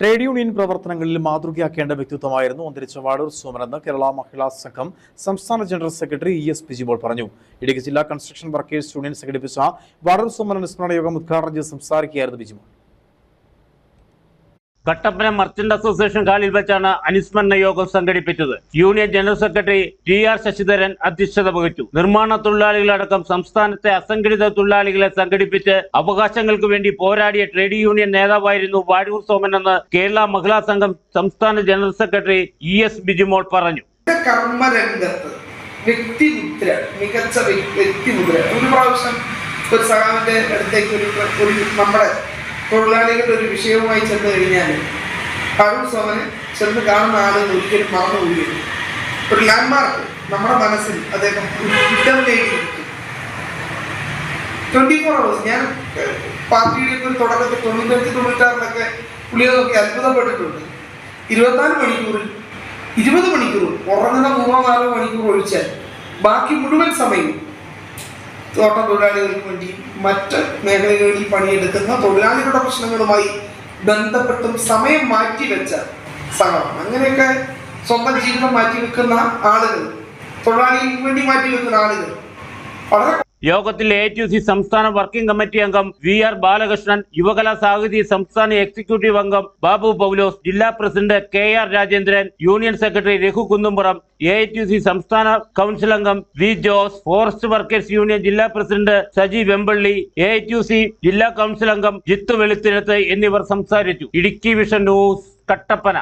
Trade union പ്രവർത്തനങ്ങളിൽ മാതൃകയാക്കേണ്ട വ്യക്തിത്വമായിരുന്നു അന്തരിച്ച വാടൂർ സോമനെന്ന് കേരള മഹിളാ സംഘം സംസ്ഥാന general secretary E S Bijimol പറഞ്ഞു. ഇടുക്കി ജില്ലാ കൺസ്ട്രക്ഷൻ വർക്കേഴ്സ് യൂണിയൻ സംഘടിപ്പിച്ച വാടൂർ സോമൻ അനുസ്മരണ യോഗം ഉദ്ഘാടനം ചെയ്ത് സംസാരിക്കുകയായിരുന്നു ബിജിമോൾ കട്ടപ്പന മർച്ചന്റ് അസോസിയേഷൻ ഹാളിൽ വെച്ചാണ് അനുസ്മരണ യോഗം സംഘടിപ്പിച്ചത്. Union general secretary T R Sasidharan അധ്യക്ഷത വഹിച്ചു. നിർമ്മാണ തൊഴിലാളികളടക്കം സംസ്ഥാനത്തെ അസംഘടിത തൊഴിലാളികളെ സംഘടിപ്പിച്ച് അവകാശങ്ങൾക്ക് വേണ്ടി പോരാടിയ ട്രേഡ് യൂണിയൻ നേതാവായിരുന്നു വാഴൂർ സോമൻ എന്ന് കേരള മഹിളാ സംഘം സംസ്ഥാന general secretary E S Bijimol പറഞ്ഞു. വ്യക്തിമുദ്ര മികച്ച വ്യ- വ്യക്തിമുദ്ര. ഒരു പ്രാവശ്യം ഒരു സഹാവിന്റെ അടുത്തേക്ക് ഒരു നമ്മുടെ തൊഴിലാളികളുടെ ഒരു വിഷയവുമായി ചെന്ന് കഴിഞ്ഞാൽ അരുൺ സോമനെ ചെന്ന് കാണുന്ന ആളുകൾ ഒരിക്കലും മറന്നു മറന്നുപോകുകയില്ല ഒരു ലാൻഡ്മാർക്ക് നമ്മുടെ മനസ്സിൽ അദ്ദേഹം ട്വന്റി ഫോർ അവേഴ്സ് ഞാൻ പാർട്ടിയുടെ ഒരു തുടക്കത്തിൽ തൊണ്ണൂറ്റഞ്ച് തൊണ്ണൂറ്റാറിലൊക്കെ പുള്ളിയെ നോക്കി അത്ഭുതപ്പെട്ടിട്ടുണ്ട്. ഇരുപത്തിനാല് മണിക്കൂറിൽ ഇരുപത് മണിക്കൂർ ഉറങ്ങുന്ന മൂന്നോ നാലോ മണിക്കൂർ ഒഴിച്ചാൽ ബാക്കി മുഴുവൻ സമയവും തോട്ട തൊഴിലാളികൾക്ക് വേണ്ടി മറ്റ് മേഖലകളിൽ പണിയെടുക്കുന്ന തൊഴിലാളികളുടെ പ്രശ്നങ്ങളുമായി ബന്ധപ്പെട്ടും സമയം മാറ്റിവെച്ച സംഘം അങ്ങനെയൊക്കെ സ്വന്തം ജീവിതം മാറ്റിവെക്കുന്ന ആളുകൾ തൊഴിലാളികൾക്ക് വേണ്ടി മാറ്റിവെക്കുന്ന ആളുകൾ വളരെ യോഗത്തിൽ എ ടി സി സംസ്ഥാന വർക്കിംഗ് കമ്മിറ്റി അംഗം വി ആർ ബാലകൃഷ്ണൻ യുവകലാ സാഹിതി സംസ്ഥാന എക്സിക്യൂട്ടീവ് അംഗം ബാബു പൗലോസ് ജില്ലാ president K R Rajendran union secretary Raghu Kunnumpuram A സംസ്ഥാന കൗൺസിൽ അംഗം V Jose forest workers union ജില്ലാ പ്രസിഡന്റ് സജി വെമ്പള്ളി എ ജില്ലാ കൗൺസിൽ അംഗം ജിത്തു വെളുത്തിരത്ത് എന്നിവർ സംസാരിച്ചു. Idukki vision news Kattappana.